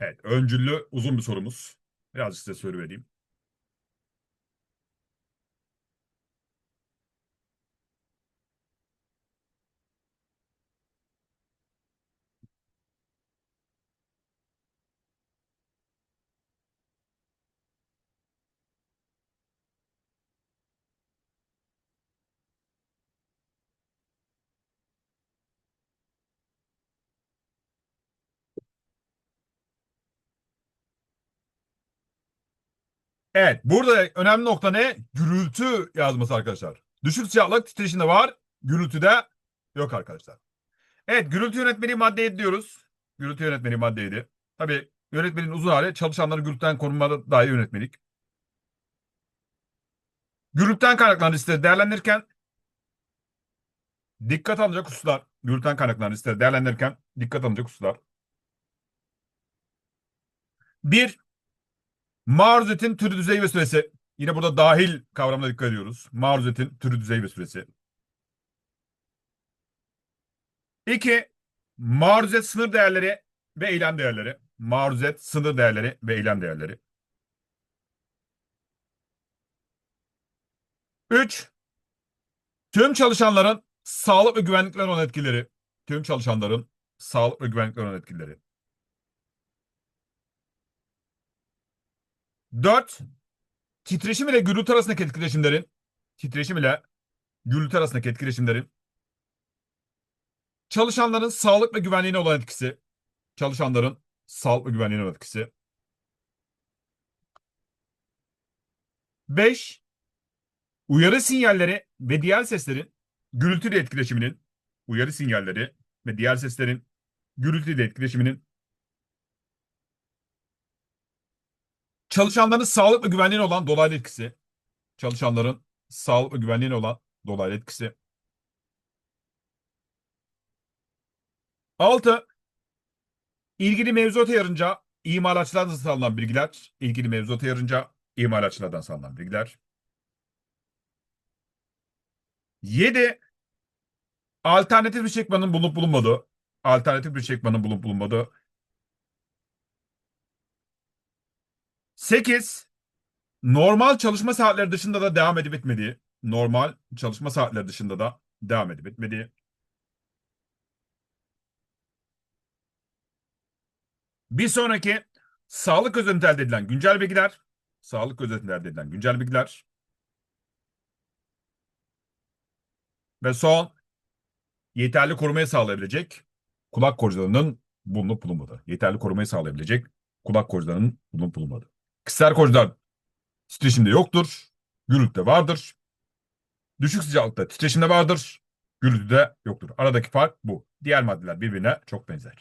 Evet, öncüllü uzun bir sorumuz. Birazcık size soru vereyim. Evet, burada önemli nokta ne? Gürültü yazması arkadaşlar. Düşük sıcaklık titreşimde var, gürültüde yok arkadaşlar. Evet, gürültü yönetmeliği madde 7 diyoruz. Gürültü yönetmeliği madde 7. Tabii yönetmeliğin uzun hali çalışanların gürültüden korunmada dair yönetmelik. Gürültüden kaynaklanan riskleri değerlendirirken dikkat alınacak hususlar. Gürültüden kaynaklanan riskleri değerlendirirken dikkat alınacak hususlar. Bir, Maruzetin türü düzeyi ve süresi. Yine burada dahil kavramına dikkat ediyoruz. Maruzetin türü düzeyi ve süresi. İki, maruzet sınır değerleri ve eylem değerleri. Maruzet sınır değerleri ve eylem değerleri. Üç, tüm çalışanların sağlık ve güvenliklerine olan etkileri. Tüm çalışanların sağlık ve güvenliklerine olan etkileri. Dört, titreşim ile gürültü arasındaki etkileşimlerin titreşim ile gürültü arasındaki etkileşimlerin çalışanların sağlık ve güvenliğine olan etkisi. Çalışanların sağlık ve güvenliğine olan etkisi. Beş, uyarı sinyalleri ve diğer seslerin gürültüyle etkileşiminin uyarı sinyalleri ve diğer seslerin gürültüyle etkileşiminin çalışanların sağlık ve güvenliğine olan dolaylı etkisi. Çalışanların sağlık ve güvenliğine olan dolaylı etkisi. 6. İlgili mevzuata yarınca imalatçılardan sağlanan bilgiler. ilgili mevzuata yarınca imalatçılardan sağlanan bilgiler. 7. Alternatif bir çekmanın bulunup bulunmadığı. Alternatif bir çekmanın bulunup bulunmadığı. 8. Normal çalışma saatleri dışında da devam edip etmediği. Normal çalışma saatleri dışında da devam edip etmediği. Bir sonraki sağlık özelinde elde edilen güncel bilgiler. Sağlık özelinde elde edilen güncel bilgiler. Ve son yeterli korumayı sağlayabilecek kulak koruyucularının bulunup bulunmadığı. Yeterli korumayı sağlayabilecek kulak koruyucularının bulunup bulunmadığı. Kısır koruyucular titreşimde yoktur. Gürültüde vardır. Düşük sıcaklıkta titreşimde vardır. Gürültüde yoktur. Aradaki fark bu. Diğer maddeler birbirine çok benzer.